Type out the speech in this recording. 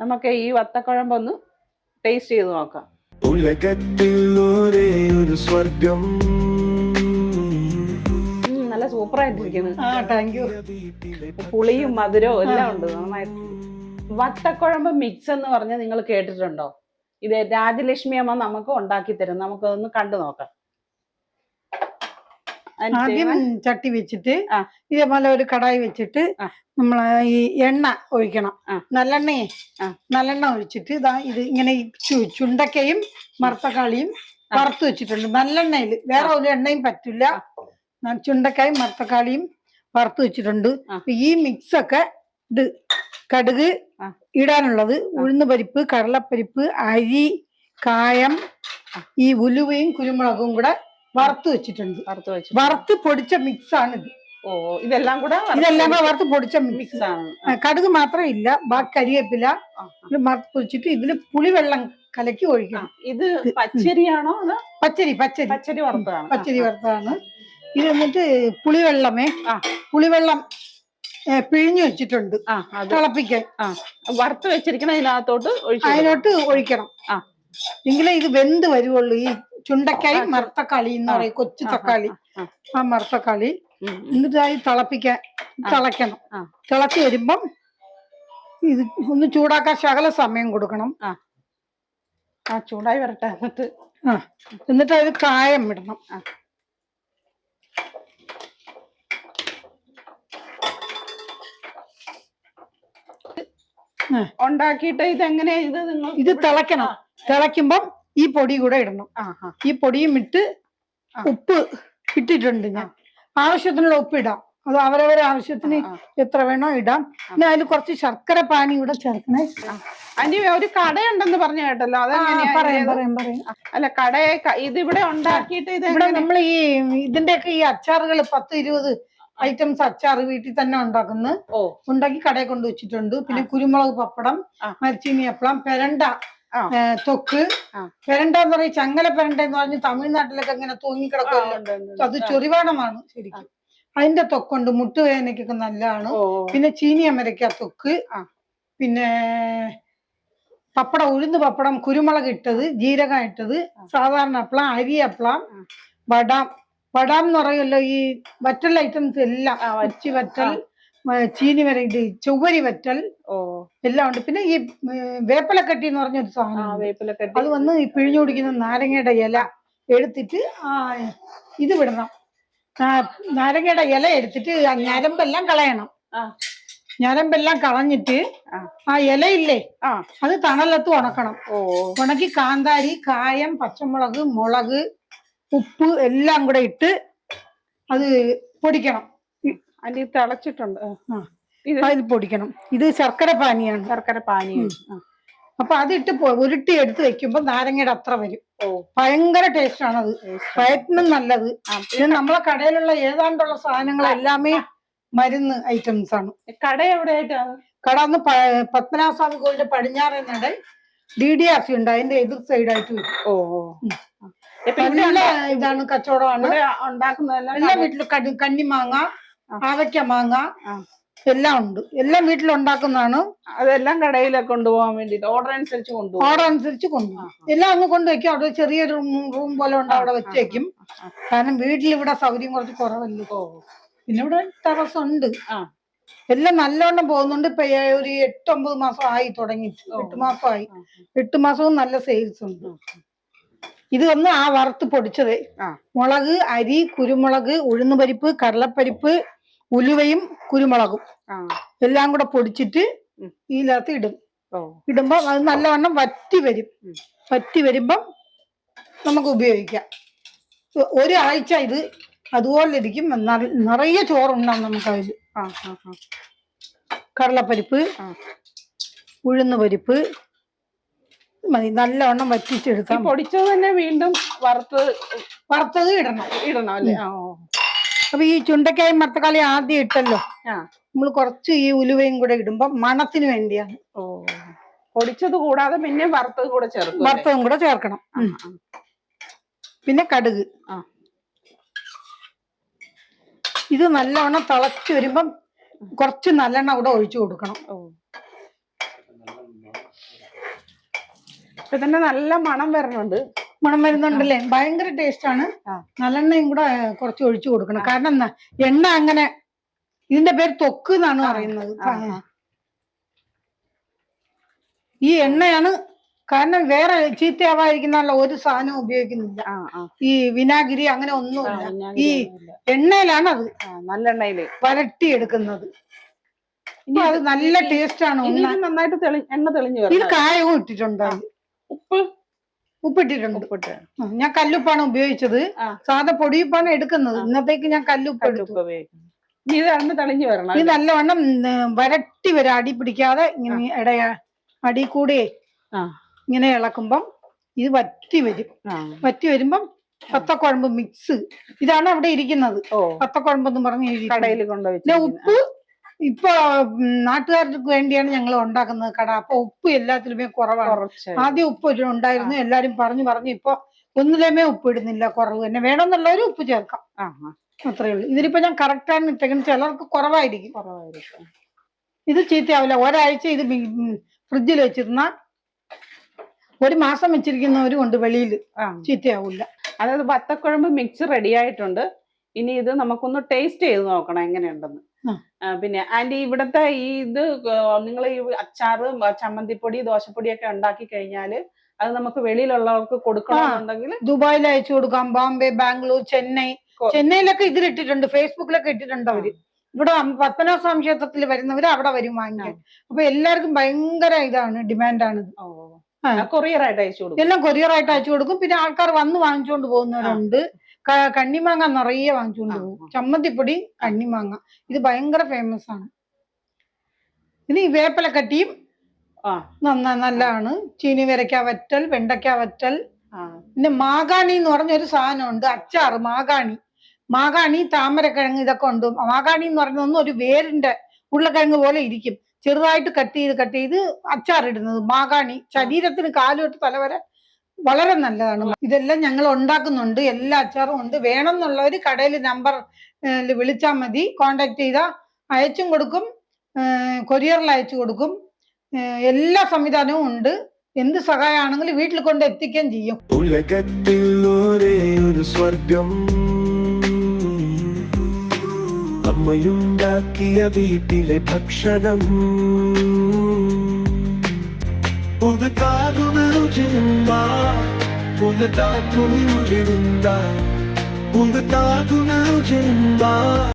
നമുക്ക് ഈ വത്തക്കുഴമ്പൊന്ന് ടേസ്റ്റ് ചെയ്ത് നോക്കാം. ഉലകത്തിൽ ഒരേ ഒരു സ്വർഗം നല്ല സൂപ്പറായിട്ടിരിക്കുന്നു ആ താങ്ക് യു പുളിയും മധുരവും എല്ലാം ഉണ്ട് നന്നായിട്ട്. വത്തക്കുഴമ്പ് മിക്സ് എന്ന് പറഞ്ഞാൽ നിങ്ങൾ കേട്ടിട്ടുണ്ടോ? ഇത് രാജലക്ഷ്മി അമ്മ നമുക്ക് ഉണ്ടാക്കി തരും. നമുക്കതൊന്ന് കണ്ടു നോക്കാം. ആദ്യം ചട്ടി വെച്ചിട്ട് ഇതേപോലെ ഒരു കടായി വെച്ചിട്ട്. നമ്മൾ ഈ എണ്ണ ഒഴിക്കണം. നല്ലെണ്ണയെ. നല്ലെണ്ണ ഒഴിച്ചിട്ട് ഇതാ ഇത് ഇങ്ങനെ ചുണ്ടക്കയും മർത്തക്കാളിയും വറുത്ത് വെച്ചിട്ടുണ്ട്. നല്ലെണ്ണയിൽ. വേറെ ഒരു എണ്ണയും പറ്റില്ല. ചുണ്ടക്കായും മർത്തക്കാളിയും വറുത്ത് വെച്ചിട്ടുണ്ട്. ഈ മിക്സ് ഒക്കെ ഇത് കടുക് ഇടാനുള്ളത്. ഉഴുന്ന് പരിപ്പ് കടലപ്പരിപ്പ് അരി കായം ഈ ഉലുവയും കുരുമുളകും കൂടെ വറുത്ത് വെച്ചിട്ടുണ്ട്. വറുത്ത് വെച്ച് വറുത്ത് പൊടിച്ച മിക്സ് ആണ് ഇത്. ഓ ഇതെല്ലാം കൂടെ ഇതെല്ലാം കൂടെ വറുത്ത് പൊടിച്ച മിക്സ് ആണ്. കടുക് മാത്രം ഇല്ല ബാക്കി കരിവേപ്പില പൊടിച്ചിട്ട് ഇതിൽ പുളിവെള്ളം കലക്കി. ഒഴിക്കണം. ഇത് പച്ചരിയാണോ പച്ചരി പച്ചരി. പച്ചരി വറുത്തതാണ്? പച്ചരി വറുത്തതാണ്. ഇത് എന്നിട്ട് പുളിവെള്ളമേ. പുളിവെള്ളം പിഴിഞ്ഞു വെച്ചിട്ടുണ്ട്. തിളപ്പിക്കാൻ. വറുത്ത് വെച്ചിരിക്കണം അതിനകത്തോട്ട് അതിനോട്ട്. ഒഴിക്കണം. ആ. എങ്കിലേ ഇത് വെന്ത് വരുവുള്ളൂ. ഈ ചുണ്ടക്കായി മർത്തക്കാളി എന്ന്. പറയും കൊച്ചു തക്കാളി. ആ, മർത്തക്കാളി. എന്നിട്ടായി. എന്നിട്ട് തിളപ്പിക്കാൻ തിളയ്ക്കണം. തിളച്ചു വരുമ്പം ഇത് ഒന്ന് ചൂടാക്കാൻ ശകല സമയം കൊടുക്കണം. ആ. ചൂടായി വരട്ടെ എന്നിട്ട്. ആ. എന്നിട്ട് അത് കായം ഇടണം. ഉണ്ടാക്കിയിട്ട് ഇത് എങ്ങനെയാ ഇത് നിങ്ങൾ ഇത് തിളയ്ക്കണം. തിളയ്ക്കുമ്പം ഈ പൊടി കൂടെ ഇടണം. ഈ പൊടിയും ഇട്ട് ഉപ്പ് ഇട്ടിട്ടുണ്ട് ഞാൻ. ആവശ്യത്തിനുള്ള ഉപ്പ് ഇടാം. അത് അവരവരെ ആവശ്യത്തിന് എത്ര വേണോ ഇടാം. പിന്നെ അതിൽ കുറച്ച് ശർക്കര പാനി കൂടെ ചേർക്കണേ. അനി ഒരു കടയുണ്ടെന്ന് പറഞ്ഞു കേട്ടല്ലോ. പറയാം? പറയാം പറയാം. അല്ല കടയെ ക- ഇതിവിടെ ഉണ്ടാക്കിയിട്ട് ഇത് ഇവിടെ നമ്മൾ ഈ ഇതിന്റെയൊക്കെ ഈ അച്ചാറുകൾ പത്ത് ഇരുപത് ഐറ്റംസ് അച്ചാർ വീട്ടിൽ തന്നെ ഉണ്ടാക്കുന്നു ഉണ്ടാക്കി കടയിൽ കൊണ്ട് വെച്ചിട്ടുണ്ട്. പിന്നെ കുരുമുളക് പപ്പടം. മരിച്ചീനി അപ്പളം പെരണ്ട തൊക്ക്. പെരണ്ട എന്ന് പറയും ചങ്ങല പെരണ്ട എന്ന് പറഞ്ഞ് തമിഴ്നാട്ടിലൊക്കെ ഇങ്ങനെ തൂങ്ങിക്കിടക്കുന്നുണ്ട്. അത് ചൊറിവാണമാണ് ശരിക്കും. അതിന്റെ തൊക്കുണ്ട് മുട്ടുവേദനയ്ക്കൊക്കെ നല്ലതാണ് പിന്നെ ചീനി അമരയ്ക്ക തൊക്ക്. പിന്നെ പപ്പടം ഉഴുന്ന് പപ്പടം കുരുമുളക് ഇട്ടത് ജീരകം ഇട്ടത് സാധാരണ അപ്പളം അരി അപ്പളം. വടാം. വടാം എന്ന് പറയുമല്ലോ ഈ വറ്റൽ ഐറ്റംസ് എല്ലാം. വറ്റൽ. ചീനി വര ഇത് ചൊവ്വരി വറ്റൽ ഓ. എല്ലാം ഉണ്ട്. പിന്നെ ഈ വേപ്പലക്കട്ടി വേപ്പിലക്കട്ടി എന്ന് പറഞ്ഞൊരു സാധനം ഉണ്ട്. വേപ്പില അത് വന്ന് ഈ പിഴിഞ്ഞു കുടിക്കുന്ന നാരങ്ങയുടെ ഇല എടുത്തിട്ട് ആ ഇത് വിടണം. നാരങ്ങയുടെ ഇല എടുത്തിട്ട് ആ ഞരമ്പെല്ലാം കളയണം. ആ. ഞരമ്പെല്ലാം കളഞ്ഞിട്ട് ആ. ഇലയില്ലേ അത് തണലത്ത് ഉണക്കണം. ഓ. ഉണക്കി കാന്താരി കായം പച്ചമുളക് മുളക് ഉപ്പ് എല്ലാം കൂടെ ഇട്ട് അത് പൊടിക്കണം. അനി തിളച്ചിട്ടുണ്ട്. ആ. ഇത് അതിൽ പൊടിക്കണം. ഇത് ശർക്കര പാനിയാണ് ശർക്കര പാനിയും ആ. അപ്പൊ അതിട്ട് പൊ- ഉരുട്ടി എടുത്ത് വെക്കുമ്പോ നാരങ്ങയുടെ അത്ര വരും. ഓ. ഭയങ്കര ടേസ്റ്റ് ആണത് വയറ്റിനും നല്ലത്. പിന്നെ ഇത് നമ്മളെ കടയിലുള്ള ഏതാണ്ടുള്ള സാധനങ്ങൾ എല്ലാമേ മരുന്ന് ഐറ്റംസ് ആണ്. കട എവിടെയായിട്ടാണ് കട ഒന്ന് പ- പത്മനാഭസ്വാമി കോവിലിന്റെ പടിഞ്ഞാറേ നട ഡി ഡി ആർ സി ഉണ്ട്. അതിന്റെ എതിർ സൈഡായിട്ട് വരും. ഓ ഓ. ഇപ്പൊ ഇവിടെ നല്ല ഇതാണ് കച്ചവടമാണ്. ഇവിടെ ഉണ്ടാക്കുന്നതെല്ലാം എല്ലാ വീട്ടിലും കടി- കന്നിമാങ്ങ ആവയ്ക്ക മാങ്ങ എല്ലാം ഉണ്ട്. എല്ലാം വീട്ടിലുണ്ടാക്കുന്നതാണ്. അതെല്ലാം കടയിലൊക്കെ കൊണ്ടുപോകാൻ വേണ്ടിട്ട് ഓർഡർ അനുസരിച്ച് കൊണ്ടുപോകും. ഓർഡർ അനുസരിച്ച് കൊണ്ടുപോകും. എല്ലാം അങ്ങ് കൊണ്ടുവയ്ക്കും. അവിടെ ചെറിയൊരു റൂം പോലെ ഉണ്ട് അവിടെ വെച്ചേക്കും. കാരണം വീട്ടിൽ ഇവിടെ സൗകര്യം കുറച്ച് കുറവല്ലേ. പിന്നെ ഇവിടെ ടെറസ് ഉണ്ട് എല്ലാം നല്ലോണം പോകുന്നുണ്ട്. ഇപ്പൊ ഒരു എട്ടൊമ്പത് മാസം ആയി തുടങ്ങിയിട്ട്. എട്ട് മാസമായി. എട്ട് മാസവും നല്ല സെയിൽസ് ഉണ്ട്. ഇത് വന്ന് ആ വറുത്ത് പൊടിച്ചത്. മുളക് അരി കുരുമുളക് ഉഴുന്നുപരിപ്പ് കടലപ്പരിപ്പ് ഉലുവയും കുരുമുളകും എല്ലാം കൂടെ പൊടിച്ചിട്ട്. ഇതിനകത്ത് ഇടും. ഇടുമ്പോ അത് നല്ലവണ്ണം വറ്റി വരും. വറ്റി വരുമ്പം നമുക്ക് ഉപയോഗിക്കാം. ഒരാഴ്ച ഇത് അതുപോലെ ഇരിക്കും. നിറ- നിറയെ ചോറുണ്ടാവും നമുക്ക് അതിൽ കടലപ്പരിപ്പ് ഉഴുന്ന് പരിപ്പ് മതി. നല്ലവണ്ണം വറ്റിച്ചെടുക്കാം പൊടിച്ചത് തന്നെ വീണ്ടും വറുത്ത് വറുത്തത് ഇടണം. ഇടണം അല്ലേ? അപ്പൊ ഈ ചുണ്ടക്കായും മത്തക്കാളി ആദ്യം ഇട്ടല്ലോ. നമ്മൾ കുറച്ച് ഈ ഉലുവയും കൂടെ ഇടുമ്പോ മണത്തിന് വേണ്ടിയാണ്. ഓ. പൊടിച്ചത് കൂടാതെ പിന്നെ വറുത്തത് കൂടെ ചേർക്കും വറുത്തതും കൂടെ ചേർക്കണം. പിന്നെ കടുക്. ഇത് നല്ലവണ്ണം തിളച്ച് വരുമ്പം കുറച്ച് നല്ലെണ്ണ കൂടെ ഒഴിച്ചു കൊടുക്കണം. ഇപ്പൊ തന്നെ നല്ല മണം വരണുണ്ട്. മണം വരുന്നുണ്ടല്ലേ ഭയങ്കര ടേസ്റ്റ് ആണ്. നല്ലെണ്ണയും കൂടെ കുറച്ച് ഒഴിച്ചു കൊടുക്കണം. കാരണം എന്നാ എണ്ണ അങ്ങനെ ഇതിന്റെ പേര് തൊക്ക് എന്നാണ് പറയുന്നത്. ഈ എണ്ണയാണ് കാരണം വേറെ ചീത്തയാവാതിരിക്കുന്ന ഒരു സാധനം ഉപയോഗിക്കുന്നില്ല. ഈ വിനാഗിരി അങ്ങനെ ഒന്നുമില്ല ഈ എണ്ണയിലാണ് അത് നല്ല നല്ലെണ്ണയിൽ വരട്ടി എടുക്കുന്നത് അത് നല്ല ടേസ്റ്റ് ആണ് നന്നായിട്ട് എണ്ണ തെളിഞ്ഞു ഇത് കായവും ഇട്ടിട്ടുണ്ട് ഉപ്പ്? ഉപ്പിട്ടിട്ടുണ്ട്. ഉപ്പിട്ട്. ഞാൻ കല്ലുപ്പാണ് ഉപയോഗിച്ചത്. സാധാ പൊടിയുപ്പാണ് എടുക്കുന്നത്. ഇന്നത്തേക്ക് ഞാൻ കല്ലുപ്പ് എടുത്തു. ഇനി ഇത് തെളിഞ്ഞു വരണം ഇത് നല്ലവണ്ണം വരട്ടി വരും. അടി പിടിക്കാതെ ഇങ്ങനെ ഇടയ അടി കൂടെ ഇങ്ങനെ ഇളക്കുമ്പം ഇത് വറ്റി വരും. വറ്റി വരുമ്പം പത്തക്കുഴമ്പ് മിക്സ്. ഇതാണ് അവിടെ ഇരിക്കുന്നത്. പത്തക്കുഴമ്പ് എന്ന് പറഞ്ഞ് എഴുതിയിരിക്കുന്നത്. കടയിൽ കൊണ്ടുപോയി ഉപ്പ് ഇപ്പൊ നാട്ടുകാർക്ക് വേണ്ടിയാണ് ഞങ്ങൾ ഉണ്ടാക്കുന്നത് കട. അപ്പൊ ഉപ്പ് എല്ലാത്തിലുമേ കുറവാണ്. ആദ്യം ഉപ്പ് ഒരു ഉണ്ടായിരുന്നു. എല്ലാരും പറഞ്ഞു പറഞ്ഞു ഇപ്പൊ ഒന്നിലേമേ ഉപ്പ് ഇടുന്നില്ല കുറവ് തന്നെ. വേണമെന്നുള്ളവര് ഉപ്പ് ചേർക്കാം. അത്രേ ഉള്ളൂ. ഇതിലിപ്പോ ഞാൻ കറക്റ്റ് ആണ് ഇട്ടേക്കുന്നത് ചിലർക്ക് കുറവായിരിക്കും. കുറവായിരിക്കും. ഇത് ചീത്തയാവില്ല. ഒരാഴ്ച ഇത് ഫ്രിഡ്ജിൽ വെച്ചിരുന്ന ഒരു മാസം വെച്ചിരിക്കുന്നവരും ഉണ്ട് വെളിയിൽ ചീത്തയാവില്ല. അതായത് വത്തക്കുഴമ്പ് മിക്സ് റെഡി ആയിട്ടുണ്ട്. ഇനി ഇത് നമുക്കൊന്ന് ടേസ്റ്റ് ചെയ്ത് നോക്കണം എങ്ങനെയുണ്ടെന്ന്. പിന്നെ ആന്റി ഇവിടത്തെ ഈ ഇത് നിങ്ങൾ ഈ അച്ചാറ് ചമ്മന്തിപ്പൊടി ദോശപ്പൊടിയൊക്കെ ഉണ്ടാക്കി കഴിഞ്ഞാൽ അത് നമുക്ക് വെളിയിലുള്ളവർക്ക് കൊടുക്കണമെന്നുണ്ടെങ്കിൽ ദുബായിൽ അയച്ചു കൊടുക്കാം. ബോംബെ ബാംഗ്ലൂർ ചെന്നൈ. ചെന്നൈയിലൊക്കെ ഇതിലിട്ടിട്ടുണ്ട് ഫേസ്ബുക്കിലൊക്കെ ഇട്ടിട്ടുണ്ട് അവർ. ഇവിടെ പത്മനാഭസ്വാമി ക്ഷേത്രത്തിൽ വരുന്നവര് അവിടെ വരും വാങ്ങിക്കാൻ. അപ്പൊ എല്ലാവർക്കും ഭയങ്കര ഇതാണ് ഡിമാൻഡാണ്. കൊറിയർ ആയിട്ട് അയച്ചു കൊടുക്കും. എല്ലാം കൊറിയർ ആയിട്ട് അയച്ചു കൊടുക്കും. പിന്നെ ആൾക്കാർ വന്ന് വാങ്ങിച്ചുകൊണ്ട് പോകുന്നവരുണ്ട്. കണ്ണിമാങ്ങ നിറയെ വാങ്ങിച്ചുകൊണ്ട് പോകും. ചമ്മന്തിപ്പൊടി കണ്ണിമാങ്ങ. ഇത് ഭയങ്കര ഫേമസ് ആണ്. ഇനി വേപ്പലക്കട്ടിയും നന്ന നല്ലതാണ്. ചീനി വരയ്ക്ക വറ്റൽ വെണ്ടയ്ക്ക വറ്റൽ. പിന്നെ മാഗാണി എന്ന് പറഞ്ഞൊരു സാധനമുണ്ട് അച്ചാറ് മാഗാണി മാഗാണി താമരക്കിഴങ്ങ് ഇതൊക്കെ ഉണ്ട്. മാഗാണി എന്ന് പറഞ്ഞൊന്നും ഒരു വേരിന്റെ ഉരുളക്കിഴങ്ങ് പോലെ ഇരിക്കും. ചെറുതായിട്ട് കട്ട് ചെയ്ത് കട്ട് ചെയ്ത് അച്ചാറിടുന്നത് മാഗാണി ശരീരത്തിന് കാലുതൊട്ട് തലവരെ വളരെ നല്ലതാണ്. ഇതെല്ലാം ഞങ്ങൾ ഉണ്ടാക്കുന്നുണ്ട്. എല്ലാ അച്ചാറും ഉണ്ട്. വേണം എന്നുള്ളവർ കടയിൽ നമ്പർ വിളിച്ചാൽ മതി. കോണ്ടാക്ട് ചെയ്താൽ അയച്ചും കൊടുക്കും. കൊറിയറിൽ അയച്ചു കൊടുക്കും. എല്ലാ സംവിധാനവും ഉണ്ട്. എന്ത് സഹായമാണെങ്കിലും വീട്ടിൽ കൊണ്ട് എത്തിക്കുകയും ചെയ്യും. ഉലകത്തിൽ ഒരേ ഒരു സ്വർഗം അമ്മയുണ്ടാക്കിയ വീട്ടിലെ ഭക്ഷണം. யோஜிருந்தா உங்க தாக்குனிருந்தா உங்க தாக்குனிருந்தா